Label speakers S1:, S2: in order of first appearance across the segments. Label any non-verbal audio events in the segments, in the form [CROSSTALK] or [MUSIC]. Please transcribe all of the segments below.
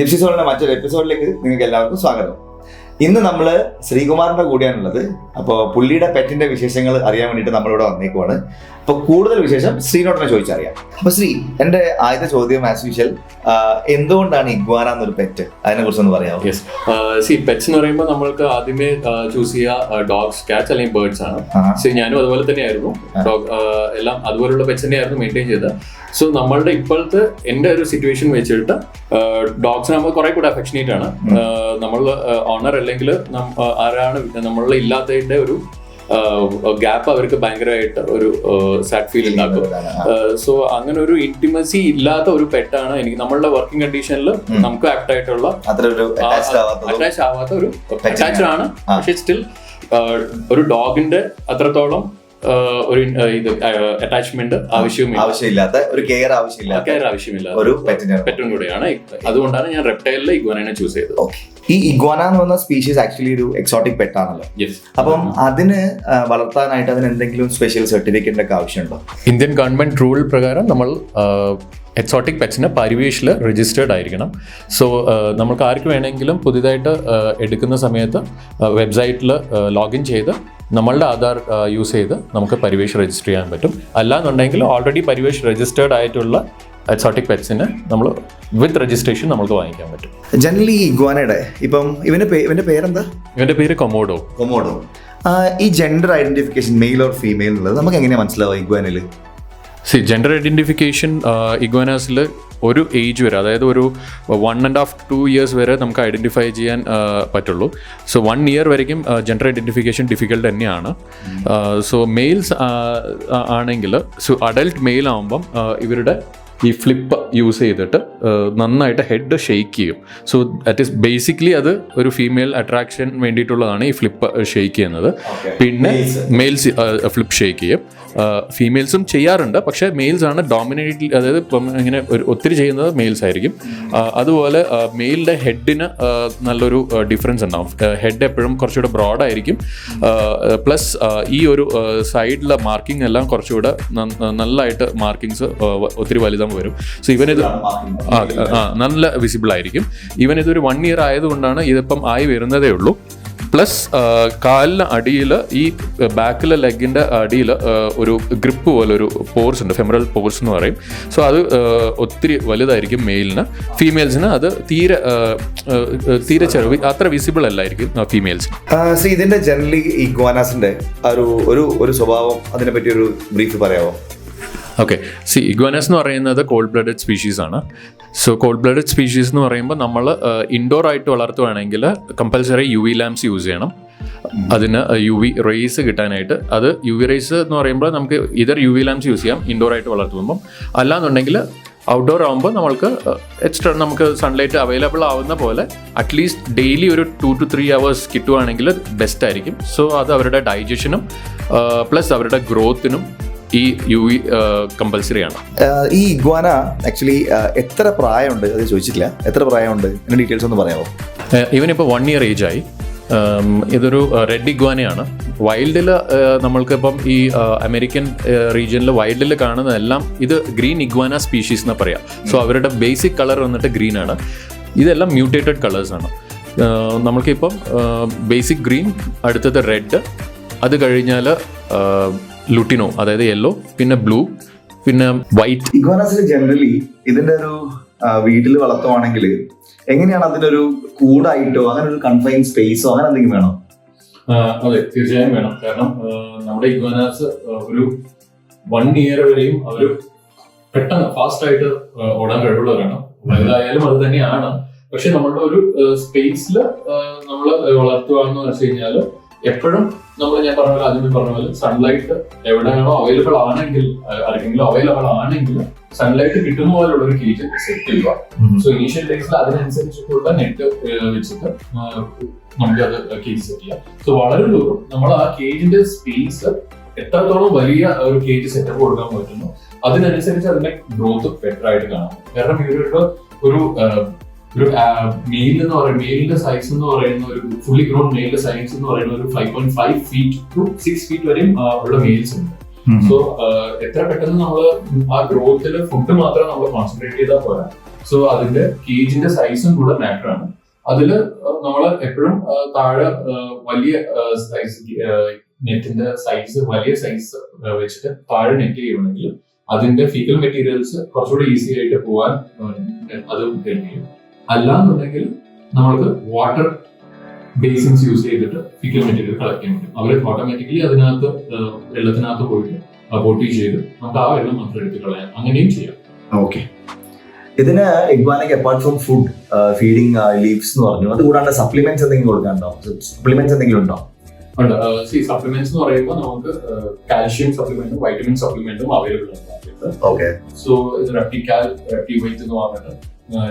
S1: Gypsy സോണിന്റെ മറ്റൊരു എപ്പിസോഡിലേക്ക് നിങ്ങൾക്ക് എല്ലാവർക്കും സ്വാഗതം. ഇന്ന് നമ്മൾ ശ്രീകുമാറിന്റെ കൂടെയാണുള്ളത്. അപ്പോൾ പുള്ളിയുടെ പെറ്റിന്റെ വിശേഷങ്ങൾ അറിയാൻ വേണ്ടിയിട്ട് നമ്മളിവിടെ വന്നേക്കുവാണ്. അപ്പോൾ കൂടുതൽ വിശേഷം ശ്രീനോട്ടിനെ ചോദിച്ചറിയാം. അപ്പോൾ ശ്രീ എന്റെ ആദ്യത്തെ ചോദ്യം ആസ് യൂഷ്വൽ എന്തുകൊണ്ടാണ് ഇഗ്വാന എന്നൊരു പെറ്റ് അതിനെ കുറിച്ചൊന്ന് പറയാമോ
S2: യെസ് സി പെറ്റ്സ് എന്ന് പറയുമ്പോൾ നമ്മൾക്ക് ആദ്യമേ ചൂസ് ചെയ്യുക ഡോഗ്സ് കാറ്റ്സ് അല്ലെങ്കിൽ ബേർഡ്സ് ആണ്. സി ഞാനും അതുപോലെ തന്നെയായിരുന്നു. ഡോഗ് എല്ലാം അതുപോലുള്ള പെറ്റ്സ് തന്നെയായിരുന്നു മെയിന്റെയിൻ ചെയ്തത്. സോ നമ്മളുടെ ഇപ്പോഴത്തെ എന്റെ ഒരു സിറ്റുവേഷൻ വെച്ചിട്ട് ഡോഗ്സിന് നമ്മൾ കുറെ കൂടെ അഫെക്ഷനേറ്റ് ആണ്. നമ്മൾ ഓണർ അല്ലെങ്കിൽ ആ, ആരാണ് നമ്മളിൽ ഇല്ലാത്തതിന്റെ ഒരു ഗ്യാപ്പ് അവർക്ക് ഭയങ്കരമായിട്ട് ഒരു സാഡ് ഫീൽ ഉണ്ടാക്കും. സോ അങ്ങനെ ഒരു ഇന്റിമസി ഇല്ലാത്ത ഒരു പെട്ടാണ് എനിക്ക് നമ്മളുടെ വർക്കിംഗ് കണ്ടീഷനിൽ നമുക്ക് ആപ്റ്റ് ആയിട്ടുള്ള അറ്റാച്ച് ആവാത്ത ഒരു അറ്റാച്ച്ഡ് ആണ്. പക്ഷെ സ്റ്റിൽ ഒരു ഡോഗിന്റെ അത്രത്തോളം ഒരു ഇത് അറ്റാച്ച്മെന്റ് ആവശ്യവുമില്ല.
S1: ആവശ്യമില്ലാത്ത ഒരു കെയർ ആവശ്യമില്ല
S2: കെയർ ആവശ്യമില്ല
S1: ഒരു
S2: പെറ്റും കൂടെയാണ്. അതുകൊണ്ടാണ് ഞാൻ റെപ്റ്റൈലിലെ ഇഗ്വാനെ ചൂസ് ചെയ്തത്.
S1: ഓക്കെ ഈ ഇഗ്വാന എന്ന് പറഞ്ഞ സ്പീഷീസ് ആക്ച്വലി ഒരു എക്സോട്ടിക് പെറ്റാണല്ലോ
S2: യെസ്
S1: അപ്പം അതിന് വളർത്താനായിട്ട് അതിന് എന്തെങ്കിലും സ്പെഷ്യൽ സർട്ടിഫിക്കറ്റിന്റെ ഒക്കെ ആവശ്യമുണ്ടോ?
S2: ഇന്ത്യൻ ഗവൺമെന്റ് റൂൾ പ്രകാരം നമ്മൾ എക്സോട്ടിക് പെറ്റ്സിന് പരിവേഷിൽ രജിസ്റ്റേർഡ് ആയിരിക്കണം. സോ നമുക്ക് ആർക്ക് വേണമെങ്കിലും പുതിയതായിട്ട് എടുക്കുന്ന സമയത്ത് വെബ്സൈറ്റിൽ ലോഗിൻ ചെയ്ത് നമ്മളുടെ ആധാർ യൂസ് ചെയ്ത് നമുക്ക് പരിവേഷ് രജിസ്റ്റർ ചെയ്യാൻ പറ്റും. അല്ലാന്നുണ്ടെങ്കിൽ ഓൾറെഡി പരിവേഷ് രജിസ്റ്റേർഡ് ആയിട്ടുള്ള എക്സോട്ടിക് പെറ്റ്സിന് നമ്മൾ വിത്ത് രജിസ്ട്രേഷൻ നമുക്ക് വാങ്ങിക്കാൻ പറ്റും.
S1: ജനറലി ഗുവാനയുടെ ഇപ്പം ഇവന്റെ പേ- ഇവന്റെ പേരെന്താ?
S2: ഇവന്റെ പേര് കൊമോഡോ
S1: കൊമോഡോ ഈ gender identification male or female എന്നുള്ളത് നമുക്ക് എങ്ങനെയാണ് മനസ്സിലാവുക ഇഗ്വാനിൽ
S2: സി ജെൻഡർ ഐഡന്റിഫിക്കേഷൻ ഇഗ്വനാസിൽ ഒരു ഏജ് വരെ അതായത് ഒരു one and half to years വരെ നമുക്ക് ഐഡന്റിഫൈ ചെയ്യാൻ പറ്റുള്ളൂ. സോ വൺ ഇയർ വരയ്ക്കും ജെൻഡർ ഐഡന്റിഫിക്കേഷൻ ഡിഫിക്കൽട്ട് തന്നെയാണ്. സോ മെയിൽസ് ആണെങ്കിൽ സോ അഡൽട്ട് മെയിൽ ആകുമ്പം ഇവരുടെ ഈ ഫ്ലിപ്പ് യൂസ് ചെയ്തിട്ട് നന്നായിട്ട് ഹെഡ് ഷെയ്ക്ക് ചെയ്യും. സോ ദാറ്റ് ഈസ് ബേസിക്കലി അത് ഒരു ഫീമെയിൽ അട്രാക്ഷൻ വേണ്ടിയിട്ടുള്ളതാണ് ഈ ഫ്ലിപ്പ് ഷെയ്ക്ക് ചെയ്യുന്നത്. പിന്നെ മെയിൽസ് ഫ്ലിപ്പ് ഷെയ്ക്ക് ചെയ്യും. ഫീമെയിൽസും ചെയ്യാറുണ്ട്. പക്ഷേ മെയിൽസ് ആണ് ഡോമിനേറ്റ് അതായത് ഇപ്പം ഇങ്ങനെ ഒരു ഒത്തിരി ചെയ്യുന്നത് മെയിൽസ് ആയിരിക്കും. അതുപോലെ മെയിലിന്റെ ഹെഡിന് നല്ലൊരു ഡിഫറൻസ് ഉണ്ടാവും. ഹെഡ് എപ്പോഴും കുറച്ചുകൂടെ ബ്രോഡ് ആയിരിക്കും. പ്ലസ് ഈ ഒരു സൈഡിലെ മാർക്കിംഗ് എല്ലാം കുറച്ചുകൂടെ നല്ലതായിട്ട് മാർക്കിങ്സ് ഒത്തിരി വലുതാകും വരും. സോ ഇവനിത് ഇത് ആ, നല്ല വിസിബിൾ ആയിരിക്കും. ഇവൻ ഇതൊരു വൺ ഇയർ ആയതുകൊണ്ടാണ് ഇതിപ്പം ആയി വരുന്നതേ ഉള്ളൂ. പ്ലസ് കാലിന് അടിയിൽ ഈ ബാക്കിലെ ലെഗിന്റെ അടിയിൽ ഒരു ഗ്രിപ്പ് പോലെ ഒരു പോർസ് ഉണ്ട് ഫെമറൽ പോർസ് എന്ന് പറയും. സോ അത് ഒത്തിരി വലുതായിരിക്കും മെയിലിന് ഫീമെയിൽസിന് അത് തീരെ തീരെ ചെറു അത്ര വിസിബിൾ അല്ലായിരിക്കും ഫീമെയിൽസിന്
S1: സി ഇതിന്റെ ജനറലി ഈ ആ ഒരു ഒരു സ്വഭാവം അതിനെ പറ്റി ഒരു ബ്രീഫ് പറയാമോ
S2: ഓക്കെ സി ഇഗ്വാനസ് എന്ന് പറയുന്നത് കോൾഡ് ബ്ലഡഡ് സ്പീഷീസ് ആണ്. സോ കോൾഡ് ബ്ലഡഡ് സ്പീഷീസ് എന്ന് പറയുമ്പോൾ നമ്മൾ ഇൻഡോർ ആയിട്ട് വളർത്തുവാണെങ്കിൽ compulsory U V lamps use ചെയ്യണം. അതിന് യു വി റേസ് കിട്ടാനായിട്ട്. അത് യു വി റേസ് എന്ന് പറയുമ്പോൾ നമുക്ക് either U V lamps use ചെയ്യാം ഇൻഡോർ ആയിട്ട് വളർത്തുമ്പം. അല്ലാന്നുണ്ടെങ്കിൽ ഔട്ട്ഡോർ ആകുമ്പോൾ നമ്മൾക്ക് എക്സ്ട്രാ നമുക്ക് സൺലൈറ്റ് അവൈലബിൾ ആവുന്ന പോലെ അറ്റ്ലീസ്റ്റ് ഡെയിലി ഒരു ടു ടു ത്രീ അവേഴ്സ് കിട്ടുവാണെങ്കിൽ ബെസ്റ്റ് ആയിരിക്കും. സോ അത് അവരുടെ ഡൈജഷനും പ്ലസ് അവരുടെ ഗ്രോത്തിനും ഈ യു വി കമ്പൽസറി ആണ്
S1: ഈ ഇഗ്വാന ആക്ച്വലി എത്ര പ്രായമുണ്ട്? അത് ചോദിച്ചിട്ടില്ല. എത്ര പ്രായമുണ്ട്? അതിന്റെ ഡീറ്റെയിൽസ് ഒന്ന് പറയാമോ?
S2: ഇവൻ ഇവനിപ്പോൾ വൺ ഇയർ ഏജ് ആയി. ഇതൊരു റെഡ് ഇഗ്വാനയാണ്. വൈൽഡിൽ നമ്മൾക്കിപ്പം ഈ അമേരിക്കൻ റീജിയനിൽ വൈൽഡിൽ കാണുന്നതെല്ലാം ഇത് ഗ്രീൻ ഇഗ്വാന സ്പീഷീസ് എന്ന് പറയാം. സോ അവരുടെ ബേസിക് കളർ വന്നിട്ട് ഗ്രീൻ ആണ്. ഇതെല്ലാം മ്യൂട്ടേറ്റഡ് കളേഴ്സാണ് നമ്മൾക്കിപ്പം ബേസിക് ഗ്രീൻ അടുത്തത് റെഡ് അത് കഴിഞ്ഞാൽ ലുട്ടിനോ അതായത് യെല്ലോ പിന്നെ ബ്ലൂ പിന്നെ വൈറ്റ്
S1: ഇഗ്വാനാസിൽ ജനറലി ഇതിന്റെ ഒരു വീട്ടിൽ വളർത്തുവാണെങ്കിൽ എങ്ങനെയാണ് അതിനൊരു കൂടായിട്ടോ അങ്ങനെ ഒരു കൺഫൈൻ സ്പേസോ അങ്ങനെ എന്തെങ്കിലും വേണോ?
S2: അതെ തീർച്ചയായും വേണം. കാരണം നമ്മുടെ ഇഗ്വാനാസ് ഒരു വൺ ഇയർ വരെയും അവർ പെട്ടെന്ന് ഫാസ്റ്റ് ആയിട്ട് ഓടാൻ കഴിവുള്ളവരാണ്. വലുതായാലും അത് തന്നെയാണ്. പക്ഷെ നമ്മളുടെ ഒരു സ്പേസിൽ നമ്മൾ വളർത്തുക എന്ന് വെച്ച് കഴിഞ്ഞാൽ എപ്പോഴും നമ്മൾ ഞാൻ പറഞ്ഞ പോലെ ആദ്യമേ പറഞ്ഞ പോലെ സൺലൈറ്റ് എവിടെയാണോ അവൈലബിൾ ആണെങ്കിൽ ആർക്കെങ്കിലും അവൈലബിൾ ആണെങ്കിൽ സൺലൈറ്റ് കിട്ടുന്ന പോലുള്ള ഒരു കേജ് സെറ്റ് ചെയ്യുക. സോ ഇനീഷ്യൽ ഡേയ്സിൽ അതിനനുസരിച്ചിട്ടുള്ള നെറ്റ് വെച്ചിട്ട് നമുക്ക് അത് കേജ് സെറ്റ് ചെയ്യാം. സോ വളരെ ദൂരം നമ്മൾ ആ കേജിന്റെ സ്പേസ് എത്രത്തോളം വലിയ ഒരു കേജ് സെറ്റപ്പ് കൊടുക്കാൻ പറ്റുന്നു അതിനനുസരിച്ച് അതിന്റെ ഗ്രോത്ത് ബെറ്റർ ആയിട്ട് കാണാം. കാരണം ഇവരുടെ ഒരു ഒരു മെയിൽ എന്ന് പറയുന്നത് മെയിലിന്റെ സൈസ് എന്ന് പറയുന്ന ഒരു ഫുള്ളി ഗ്രോൺ മെയിലിന്റെ സൈസ് എന്ന് പറയുന്ന ഒരു five point five feet to six feet വരെയും ഉള്ള മെയിൽസ് ഉണ്ട്. സോ എത്ര പെട്ടെന്ന് നമ്മൾ ആ ഗ്രോത്തിൽ ഫുഡ് മാത്രം നമ്മൾ കോൺസെൻട്രേറ്റ് ചെയ്താൽ പോരാ. സോ അതിന്റെ കേജിന്റെ സൈസും കൂടെ മാറ്റർ ആണ്. അതിൽ നമ്മൾ എപ്പോഴും താഴെ വലിയ സൈസ് നെറ്റിന്റെ സൈസ് വലിയ സൈസ് വെച്ചിട്ട് താഴെ നെറ്റ് ചെയ്യണമെങ്കിൽ അതിന്റെ ഫീക്കൽ മെറ്റീരിയൽസ് കുറച്ചുകൂടി ഈസി ആയിട്ട് പോവാൻ അത് ഹെൽപ്പ് ചെയ്യും. അല്ലാന്നുണ്ടെങ്കിൽ നമ്മൾക്ക് വാട്ടർ ബേസിൻസ് യൂസ് ചെയ്തിട്ട് ഫിക്കൽ മെറ്റീരിയൽ കളക്ട് ചെയ്യാൻ പറ്റും. അവർ ഓട്ടോമാറ്റിക്കലി അതിനകത്ത് വെള്ളത്തിനകത്ത് പോയിട്ട് ബോട്ടി ചെയ്ത് നമുക്ക് ആ വെള്ളം മാത്രം എടുത്ത് കളയാം. അങ്ങനെയും ചെയ്യാം.
S1: ഓക്കെ ഇതിന് ഇഗ്വാനയ്ക്ക് apart from food feeding leaves എന്ന് പറഞ്ഞു അത് കൂടാണ്ട് സപ്ലിമെന്റ്സ് എന്തെങ്കിലും കൊടുക്കാനുണ്ടോ? സപ്ലിമെന്റ്സ് എന്തെങ്കിലും ഉണ്ടോ?
S2: ഉണ്ട്. സി സപ്ലിമെന്റ്സ് എന്ന് പറയുമ്പോൾ നമുക്ക് കാൽഷ്യം സപ്ലിമെന്റും വൈറ്റമിൻ സപ്ലിമെന്റും അവൈലബിൾ ആണ്.
S1: ഓക്കെ
S2: സോ ഇത് റെപ്റ്റിക്കാൽ റെപ്റ്റിവൈറ്റ് എന്ന് പറഞ്ഞിട്ട്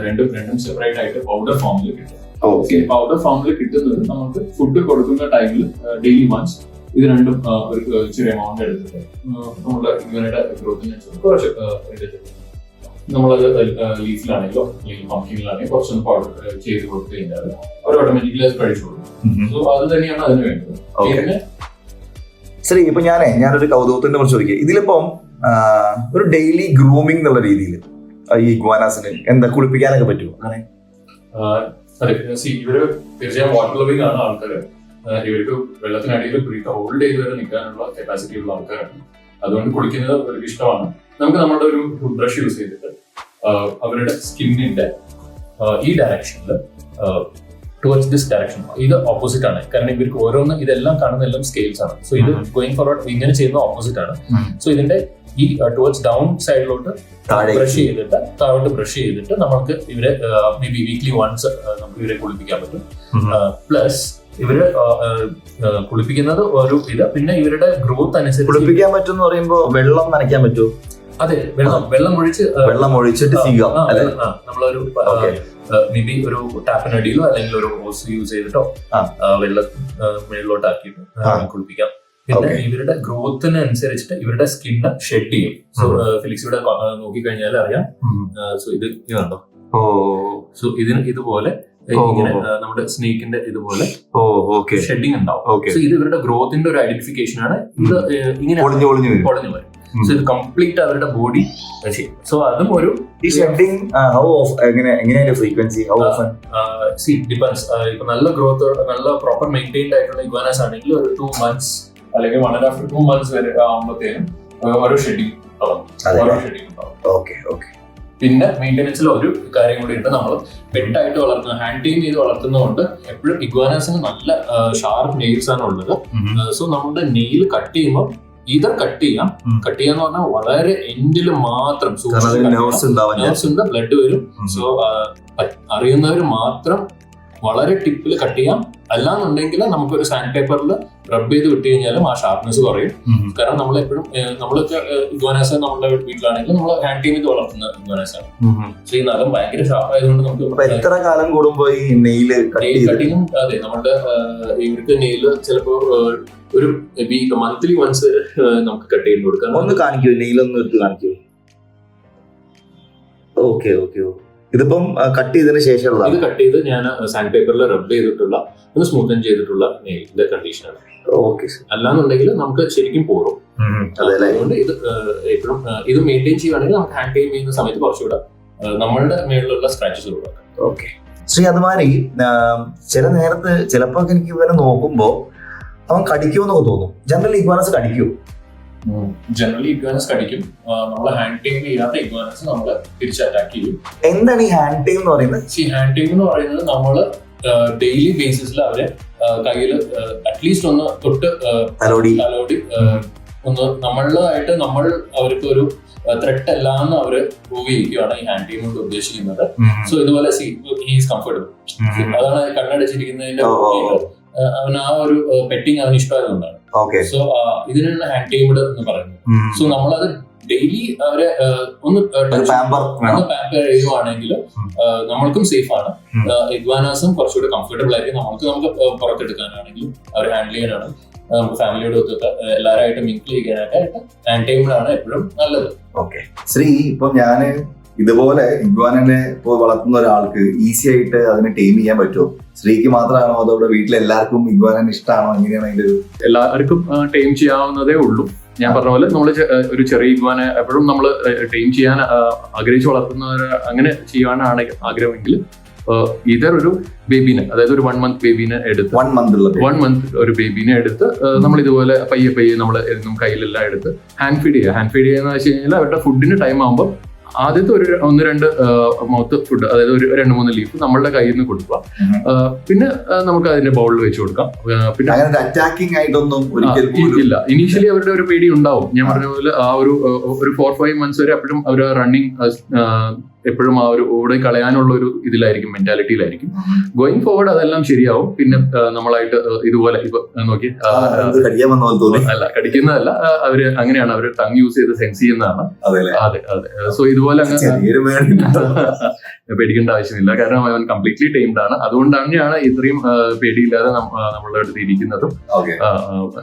S2: രണ്ടും രണ്ടും സെപ്പറേറ്റ് ആയിട്ട് പൗഡർ ഫോമിൽ കിട്ടും.
S1: ഓക്കെ
S2: പൗഡർ ഫോമിൽ കിട്ടുന്നത് നമുക്ക് ഫുഡ് കൊടുക്കുന്ന ടൈമിൽ ഡെയിലി വൺസ് ഇത് രണ്ടും ഒരു ചെറിയ എമൗണ്ട് എടുത്തിട്ട് നമ്മുടെ ഇവരുടെ ഗ്രോത്തിനനുസരിച്ച് കുറച്ച് എടുത്തിട്ട് നമ്മളത് ലീഫിലാണെങ്കിലോ അല്ലെങ്കിൽ പംകിനിലാണെങ്കിലോ കുറച്ചൊന്ന് പൗഡർ ചെയ്ത് കൊടുത്തു കഴിഞ്ഞാൽ അവർ ഓട്ടോമാറ്റിക്കലി അത് കഴിച്ചു കൊടുക്കും. സോ അത് തന്നെയാണ് അതിന് വേണ്ടത്. പിന്നെ
S1: ശരി ഇപ്പൊ ഞാനേ ഞാനൊരു കൗതുകത്തിന്റെ കുറിച്ച് ചോദിക്കുക ഇതിലിപ്പം ഒരു ഡെയിലി ഗ്രൂമിംഗ് എന്നുള്ള രീതിയിൽ ഈ ഇഗ്വാനാസിന് എന്താ കുളിപ്പിക്കാനൊക്കെ പറ്റുമോ അങ്ങനെ.
S2: അതെ ഇവർ തീർച്ചയായും വാട്ടർ ലവിംഗ് ആണ് ആൾക്കാർ ഇവർക്ക് വെള്ളത്തിനടിയിൽ ബ്രീത്ത് ഹോൾഡ് ചെയ്ത് വരെ നിൽക്കാനുള്ള കപ്പാസിറ്റി ഉള്ള ആൾക്കാരാണ്. അതുകൊണ്ട് കുളിക്കുന്നത് അവർക്ക് ഇഷ്ടമാണ്. നമുക്ക് നമ്മുടെ ഒരു ബ്രഷ് യൂസ് ചെയ്തിട്ട് അവരുടെ സ്കിന്നിന്റെ ഈ ഡയറക്ഷനിൽ ടുവേർഡ്സ് ദിസ് ഡയറക്ഷൻ ഇത് ഓപ്പോസിറ്റ് ആണ്. കാരണം ഇവർക്ക് ഓരോന്ന് ഇതെല്ലാം കാണുന്ന എല്ലാം സ്കെയിൽസ് ആണ്. സോ ഇത്. ഗോയിങ് ഫോർവേഡ് ഇങ്ങനെ ചെയ്യുന്ന ഓപ്പോസിറ്റ് ആണ്. സോ ഇതിന്റെ ഈ ടുവേർഡ്സ് ഡൗൺ സൈഡിലോട്ട് ബ്രഷ് ചെയ്തിട്ട് താഴോട്ട് ബ്രഷ് ചെയ്തിട്ട് നമുക്ക് ഇവരെ മേ ബി വീക്ക്ലി വൺസ് നമുക്ക് ഇവരെ കുളിപ്പിക്കാൻ പറ്റും. പ്ലസ് ഇവർ കുളിപ്പിക്കുന്നത് ഒരു ഇത്. പിന്നെ ഇവരുടെ ഗ്രോത്ത് അനുസരിച്ച്
S1: കുളിപ്പിക്കാൻ പറ്റും പറയുമ്പോൾ വെള്ളം നനയ്ക്കാൻ പറ്റുമോ
S2: അതെ വെള്ളം വെള്ളം ഒഴിച്ച്
S1: വെള്ളം ഒഴിച്ചിട്ട് ചെയ്യാം
S2: നമ്മളൊരു
S1: മേബി
S2: മേ ബി ഒരു ടാപ്പിനടിയിലോ അല്ലെങ്കിൽ ഒരു ഹോസ് യൂസ് ചെയ്തിട്ടോ വെള്ളം മുകളിലോട്ടാക്കിയിട്ട് മേളിലോട്ടാക്കിയിട്ട് കുളിപ്പിക്കാം. പിന്നെ ഇവരുടെ ഗ്രോത്തിന് അനുസരിച്ചിട്ട് ഇവരുടെ സ്കിന്ന് ഷെഡ് ചെയ്യും. സോ ഫിലിക്സ് ഇവിടെ നോക്കിക്കഴിഞ്ഞാൽ അറിയാം. സോ ഇത് കണ്ടോ?
S1: ഓ.
S2: സോ ഇതിന് ഇതുപോലെ ഇങ്ങനെ നമ്മുടെ സ്നേക്കിന്റെ ഇതുപോലെ ഷെഡിങ് ഉണ്ടാവും. സോ ഇത് ഇവരുടെ ഗ്രോത്തിന്റെ ഒരു ഐഡന്റിഫിക്കേഷൻ ആണ്. ഇത് ഇങ്ങനെ
S1: പൊളിഞ്ഞു പൊളിഞ്ഞു
S2: പൊളഞ്ഞു വരും. സോ ഇത് കംപ്ലീറ്റ് അവരുടെ ബോഡി സോ അതും ഒരു
S1: ഈ ഷെഡിങ് ഹൗ ഓഫ് എങ്ങനെ എങ്ങനെയാണ് ഫ്രീക്വൻസി ഹൗ ഓഫൻ
S2: സി ഡിപെൻഡ്സ് ഇപ്പൊ നല്ല ഗ്രോത്ത് നല്ല പ്രോപ്പർ മെയിന്റൈൻഡ് ആയിട്ടുള്ള ഇഗ്വാനാസ് ആണെങ്കിൽ ഒരു ടു മന്ത്സ് അല്ലെങ്കിൽ one and half to months വരെ ആകുമ്പോഴത്തേനും ഓരോ ഷെഡ്യൂൾ
S1: അതെ.
S2: ഓരോ ഷെഡ്യൂൾ
S1: ഓക്കെ
S2: പിന്നെ മെയിന്റനൻസിൽ ഒരു കാര്യം കൂടി ഉണ്ട്. നമ്മൾ ബെഡായിട്ട് വളർത്തുന്ന ഹാൻഡ് ടീം ചെയ്ത് വളർത്തുന്നതുകൊണ്ട് എപ്പോഴും ഇഗ്വാനാസിന് നല്ല ഷാർപ്പ് നെയിൽസ് ആണ് ഉള്ളത്. സോ നമ്മുടെ നെയിൽ കട്ട് ചെയ്യുമ്പോൾ ഇതർ കട്ട് ചെയ്യാം. കട്ട് ചെയ്യാന്ന് പറഞ്ഞാൽ വളരെ എൻഡിൽ മാത്രം
S1: ഉണ്ടാവാൻ
S2: ഉണ്ട് ബ്ലഡ് വരും. സോ അറിയുന്നവർ മാത്രം വളരെ ടിപ്പിൽ കട്ട് ചെയ്യാം. അല്ലാന്നുണ്ടെങ്കിൽ നമുക്കൊരു സാൻഡ് പേപ്പറിൽ റബ്ബ് ചെയ്ത് വിട്ട് കഴിഞ്ഞാലും ആ ഷാർപ്നെസ് കുറയും. കാരണം നമ്മൾ എപ്പോഴും നമ്മളൊക്കെ ഗോനാസ നമ്മുടെ വീട്ടിലാണെങ്കിൽ നമ്മൾ ഹാൻഡ് ടീമിൽ ചെയ്ത് വളർത്തുന്ന ഇഗ്വാനാസാണ് സോ ഈ നഖം ഭയങ്കര ഷാർപ്പ് ആയതുകൊണ്ട് നമുക്ക്
S1: എത്ര കാലം കൂടുമ്പോൾ ഈ
S2: നെയിൽ കട്ടിങ്ങും അതെ നമ്മുടെ ഇവർക്ക് നെയിൽ ചിലപ്പോ ഒരു വീക്ക് മന്ത്ലി വൺസ് നമുക്ക് കട്ട് ചെയ്ത് കൊടുക്കാം.
S1: ഒന്ന് കാണിക്കൂ നെയിലൊന്ന് എടുത്ത് കാണിക്കൂ. Okay okay okay. ഇതിപ്പം കട്ട് ചെയ്തതിന്
S2: ഇത് കട്ട് ചെയ്ത് ഞാൻ സാൻഡ് പേപ്പറിൽ റബ് ചെയ്തിട്ടുള്ള ഒന്ന് സ്മൂത്തൻ ചെയ്തിട്ടുള്ള നെയിലിന്റെ കണ്ടീഷനാണ്
S1: ഓക്കെ
S2: അല്ലാന്നുണ്ടെങ്കിൽ നമുക്ക് ശരിക്കും പോറും അതുകൊണ്ട് ഇത് എപ്പോഴും ഇത് മെയിന്റെയിൻ ചെയ്യുകയാണെങ്കിൽ നമുക്ക് ഹാൻഡ് ടൈം ചെയ്യുന്ന സമയത്ത് കുറച്ചുകൂടെ നമ്മളുടെ മേളിലുള്ള സ്ക്രാച്ചസ് ഒഴിവാക്കാം
S1: ഓക്കെ ശ്രീ അതുമാതിരി ആ, ചില നേരത്ത് ചിലപ്പോ എനിക്ക് ഇവനെ നോക്കുമ്പോ അവൻ കടിക്കുമെന്നൊക്കെ തോന്നും. ജനറലി ഇഗ്വാനസ് കടിക്കൂ.
S2: ജനറലി ഇഗ്വാനസ് കടിക്കും. നമ്മൾ ഹാൻഡ് ടൈം ചെയ്യാത്ത ഇഗ്വാനസ് നമ്മൾ തിരിച്ച് അറ്റാക്ക് ചെയ്യും.
S1: എന്താണ് ഈ ഹാൻഡ് ടൈം എന്ന് പറയുന്നത്?
S2: സി ഹാൻഡ് ടൈം എന്ന് പറയുന്നത് നമ്മൾ ഡെയിലി ബേസിസിൽ അവരെ കയ്യിൽ അറ്റ്ലീസ്റ്റ് ഒന്ന് തൊട്ട്
S1: തലോടി
S2: തലോടി ഒന്ന് നമ്മളായിട്ട് നമ്മൾ അവർക്ക് ഒരു ത്രെട്ട് അല്ല എന്ന് അവർ പ്രൂവ് ചെയ്യുകയാണ് ഈ ഹാൻഡ് ടീം കൊണ്ട് ഉദ്ദേശിക്കുന്നത്. സോ ഇതുപോലെ ഹീസ് കംഫർട്ടബിൾ അതാണ് കണ്ണടച്ചിരിക്കുന്നതിന്റെ ആ, അവന് ആ ഒരു പെറ്റിങ് അവന് ഇഷ്ടമായതുകൊണ്ടാണ്. സോ ഇതിനാണ് ഹാൻഡ് ടൈംഡ് എന്ന് പറയുന്നത് സോ നമ്മളത് ഡെയിലി അവരെ ഒന്ന്
S1: ഒന്ന് പാമ്പർ വേണം
S2: പാമ്പർ ചെയ്യുവാണെങ്കിൽ നമ്മൾക്കും സേഫ് ആണ്. ഇഗ്വാനാസും കുറച്ചുകൂടി കംഫർട്ടബിൾ ആയിരിക്കും. നമുക്ക് നമുക്ക് പുറത്തെടുക്കാനാണെങ്കിലും അവർ ഹാൻഡിൽ ചെയ്യാനാണ്. നമുക്ക് ഫാമിലിയോട് ഒത്തൊക്കെ എല്ലാവരുമായിട്ട് മിങ്കിൾ ചെയ്യാനായിട്ട് ഹാൻഡ് ടൈമിലാണ് എപ്പോഴും നല്ലത്.
S1: ഓക്കെ ശ്രീ ഇപ്പം ഞാൻ ഇതുപോലെ ഇഗ്വാനെ ഇപ്പോൾ വളർത്തുന്ന ഒരാൾക്ക് ഈസി ആയിട്ട് അതിനെ ടൈം ചെയ്യാൻ പറ്റുമോ? സ്ത്രീക്ക് മാത്രമാണോ അതോടെ വീട്ടിലെ എല്ലാവർക്കും ഇഗ്വാനെ ഇഷ്ടമാണോ എങ്ങനെയാണ് അതിന്റെ ഒരു
S2: എല്ലാവർക്കും ടൈം ചെയ്യാവുന്നതേ ഉള്ളൂ. ഞാൻ പറഞ്ഞ പോലെ നമ്മൾ ഒരു ചെറിയ ഇഗ്വാനെ എപ്പോഴും നമ്മൾ ടൈം ചെയ്യാൻ ആഗ്രഹിച്ച് വളർത്തുന്നവർ അങ്ങനെ ചെയ്യാനാണ് ആഗ്രഹമെങ്കിൽ ഇതർ ഒരു ബേബീനെ അതായത് ഒരു വൺ മന്ത് ബേബീനെ എടുത്ത്
S1: വൺ മന്ത്
S2: വൺ മന്ത് ഒരു ബേബീനെ എടുത്ത് നമ്മൾ ഇതുപോലെ പയ്യെ പയ്യെ നമ്മൾ എന്നും കയ്യിലെല്ലാം എടുത്ത് ഹാൻഡ് ഫീഡ് ചെയ്യുക. ഹാൻഡ് ഫീഡ് ചെയ്യുക എന്ന് വെച്ച് കഴിഞ്ഞാൽ അവരുടെ ഫുഡിന് ടൈം ആകുമ്പോൾ ആദ്യത്തെ ഒരു ഒന്ന് രണ്ട് മൗത്ത് ഫുഡ് അതായത് ഒരു രണ്ട് മൂന്ന് ലീഫ് നമ്മളുടെ കയ്യിൽ നിന്ന് കൊടുക്കുക. പിന്നെ നമുക്ക് അതിന്റെ ബൗളിൽ വെച്ച് കൊടുക്കാം. പിന്നെ
S1: അങ്ങനെ അറ്റാക്കിംഗ് ആയിട്ടൊന്നും
S2: ഇല്ല. ഇനീഷ്യലി അവരുടെ ഒരു പേടി ഉണ്ടാവും. ഞാൻ പറഞ്ഞ പോലെ ആ ഒരു ഒരു ഫോർ ഫൈവ് മന്ത്സ് വരെ അപ്പോഴും അവർ റണ്ണിങ് എപ്പോഴും ആ ഒരു ഓടി കളയാനുള്ള ഒരു ഇതിലായിരിക്കും മെന്റാലിറ്റിയിലായിരിക്കും ഗോയിങ് ഫോർവേഡ് അതെല്ലാം ശരിയാവും. പിന്നെ നമ്മളായിട്ട് ഇതുപോലെ ഇപ്പൊ നോക്കി അല്ല കടിക്കുന്നതല്ല അവർ അങ്ങനെയാണ് അവർ ടങ് യൂസ് ചെയ്ത് സെൻസ് ചെയ്യുന്നതാണ്.
S1: അതെ
S2: അതെ. സോ ഇതുപോലെ [LAUGHS] പേടിക്കേണ്ട ആവശ്യമില്ല. കാരണം അവൻ കംപ്ലീറ്റ്ലി ടൈംഡ് ആണ്. അതുകൊണ്ട് തന്നെയാണ് ഇത്രയും പേടിയില്ലാതെ നമ്മളുടെ അടുത്ത് ഇരിക്കുന്നതും.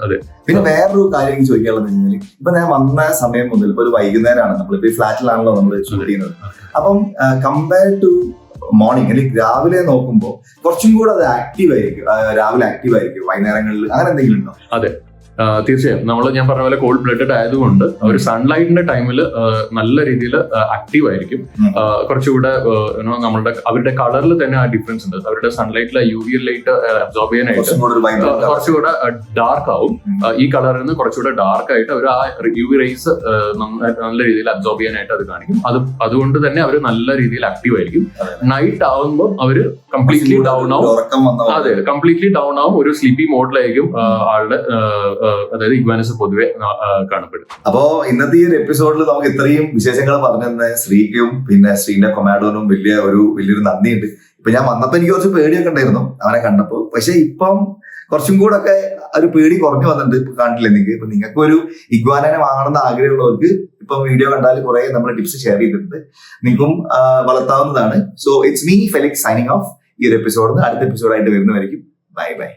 S2: അതെ.
S1: പിന്നെ വേറൊരു കാര്യം എനിക്ക് ചോദിക്കാനുള്ളത് കഴിഞ്ഞാൽ ഇപ്പൊ ഞാൻ വന്ന സമയം മുതൽ ഇപ്പൊ ഒരു വൈകുന്നേരമാണ് നമ്മളിപ്പോ ഈ ഫ്ലാറ്റിലാണല്ലോ നമ്മൾ ഷൂട്ട് ചെയ്യുന്നത് അപ്പം കമ്പയർ ടു മോർണിംഗ് അല്ലെങ്കിൽ രാവിലെ നോക്കുമ്പോൾ കുറച്ചും കൂടെ അത് ആക്റ്റീവ് ആയിരിക്കും. രാവിലെ ആക്റ്റീവ് ആയിരിക്കും. വൈകുന്നേരങ്ങളിൽ അങ്ങനെ എന്തെങ്കിലും ഉണ്ടോ?
S2: ആ, തീർച്ചയായും. നമ്മൾ ഞാൻ പറഞ്ഞ പോലെ കോൾഡ് ബ്ലഡഡ് ആയതുകൊണ്ട് അവർ സൺലൈറ്റിന്റെ ടൈമിൽ നല്ല രീതിയിൽ ആക്റ്റീവ് ആയിരിക്കും. കുറച്ചുകൂടെ നമ്മളുടെ അവരുടെ കളറിൽ തന്നെ ആ ഡിഫറൻസ് ഉണ്ട്. അവരുടെ സൺലൈറ്റിലെ യു വി ലൈറ്റ് അബ്സോർബ് ചെയ്യാനായിട്ട്
S1: ഒരു
S2: കുറച്ചുകൂടെ ഡാർക്ക് ആവും. ഈ കളറിൽ നിന്ന് കുറച്ചുകൂടെ ഡാർക്ക് ആയിട്ട് അവർ ആ യു വി റേസ് നല്ല രീതിയിൽ അബ്സോർബ് ചെയ്യാനായിട്ട് അത് കാണിക്കും. അത് അതുകൊണ്ട് തന്നെ അവർ നല്ല രീതിയിൽ ആക്റ്റീവ് ആയിരിക്കും. നൈറ്റ് ആവുമ്പോൾ അവർ കംപ്ലീറ്റ്ലി ഡൗൺ ആവും. അതെ കംപ്ലീറ്റ്ലി ഡൗൺ ആവും. ഒരു സ്ലീപ്പി മോഡിലായിരിക്കും ആളുടെ അതായത് ഇഗ്വാനസ് പൊതുവെ കാണപ്പെടും.
S1: അപ്പോ ഇന്നത്തെ ഈ ഒരു എപ്പിസോഡിൽ നമുക്ക് ഇത്രയും വിശേഷങ്ങൾ പറഞ്ഞു തന്നെ ശ്രീക്കും പിന്നെ ശ്രീന്റെ കൊമാഡോനും വലിയ ഒരു വലിയൊരു നന്ദിയുണ്ട്. ഇപ്പൊ ഞാൻ വന്നപ്പോ എനിക്ക് കുറച്ച് പേടിയൊക്കെ ഉണ്ടായിരുന്നു അവനെ കണ്ടപ്പോ. പക്ഷെ ഇപ്പം കുറച്ചും കൂടെ ഒക്കെ ഒരു പേടി കുറഞ്ഞു വന്നിട്ടുണ്ട് ഇപ്പൊ കണ്ടില്ല നിങ്ങൾക്ക് ഇപ്പൊ നിങ്ങൾക്ക് ഒരു ഇഗ്വാനനെ വാങ്ങണമെന്ന് ആഗ്രഹമുള്ളവർക്ക് ഇപ്പം വീഡിയോ കണ്ടാൽ കുറെ നമ്മൾ ടിപ്സ് ഷെയർ ചെയ്തിട്ടുണ്ട്. നിങ്ങൾക്കും വളർത്താവുന്നതാണ്. So it's me Felix signing off ഈ ഒരു എപ്പിസോഡിന് അടുത്ത എപ്പിസോഡായിട്ട് വരുന്നതായിരിക്കും ബൈ ബൈ